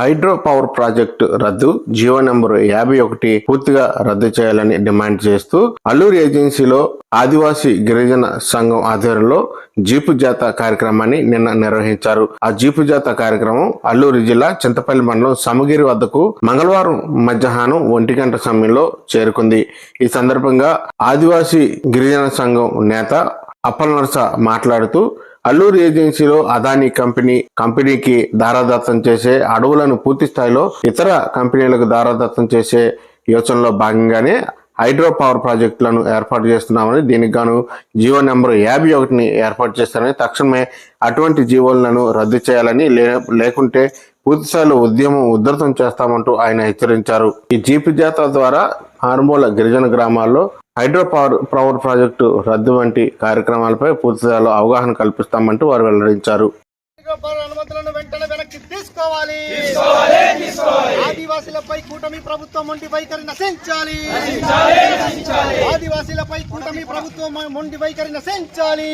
Hydro power project రద్దు GO number యాభై ఒకటి పూర్తిగా రద్దు చేయాలని డిమాండ్ చేస్తూ అల్లూరు ఏజెన్సీలో ఆదివాసీ గిరిజన సంఘం ఆధ్వర్యంలో జీపు జాత కార్యక్రమాన్ని నిన్న నిర్వహించారు. ఆ జీపు జాత కార్యక్రమం అల్లూరు జిల్లా చింతపల్లి మండలం సమగిరి వద్దకు మంగళవారం మధ్యాహ్నం ఒంటి గంట సమయంలో చేరుకుంది. ఈ సందర్భంగా ఆదివాసీ గిరిజన సంఘం నేత అప్పల్ నర్స మాట్లాడుతూ అల్లూరు ఏజెన్సీలో అదానీ కంపెనీ కంపెనీకి దారాదత్తం చేసే అడవులను పూర్తి స్థాయిలో ఇతర కంపెనీలకు దారాదత్తం చేసే యోచనలో భాగంగానే హైడ్రో పవర్ ప్రాజెక్టులను ఏర్పాటు చేస్తున్నామని దీనికి గాను జీవో నెంబర్ యాభై ఒకటిని ఏర్పాటు చేస్తారని తక్షణమే అటువంటి జీవోలను రద్దు చేయాలని లే- లేకుంటే పూర్తి స్థాయిలో ఉద్యమం ఉధృతం చేస్తామంటూ ఆయన హెచ్చరించారు. ఈ జీపీ జాతర ద్వారా హార్మోల గిరిజన గ్రామాల్లో హైడ్రో పవర్ పవర్ ప్రాజెక్టు రద్దు వంటి కార్యక్రమాలపై పూర్తి స్థాయిలో అవగాహన కల్పిస్తామంటూ వారు వెల్లడించారు. అనుమతులను వెంటనే వెనక్కి తీసుకోవాలి. ఆదివాసీలపై కూటమి ప్రభుత్వం మొండి వైఖరి నశించాలి. ఆదివాసీలపై కూటమి ప్రభుత్వం మొండి వైఖరి నశించాలి.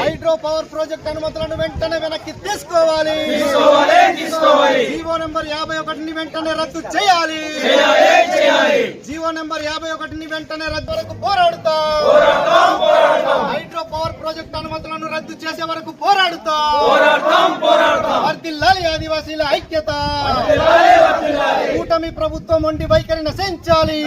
హైడ్రో పవర్ ప్రాజెక్ట్ అనుమతులను వెంటనే వెనక్కి తీసుకోవాలి. జీవో నెంబర్ యాభై ఒకటిని వెంటనే రద్దు చేయాలి. జీవో నెంబర్ యాభై ఒకటిని వెంటనే రద్దు వరకు పోరాడుతాం. హైడ్రో పవర్ ప్రాజెక్ట్ అనుమతులను రద్దు చేసే వరకు పోరాడుతాం. వర్ధిల్లాలి ఆదివాసీల ఐక్యత. కూటమి ప్రభుత్వం వండి వైఖరి నశించాలి.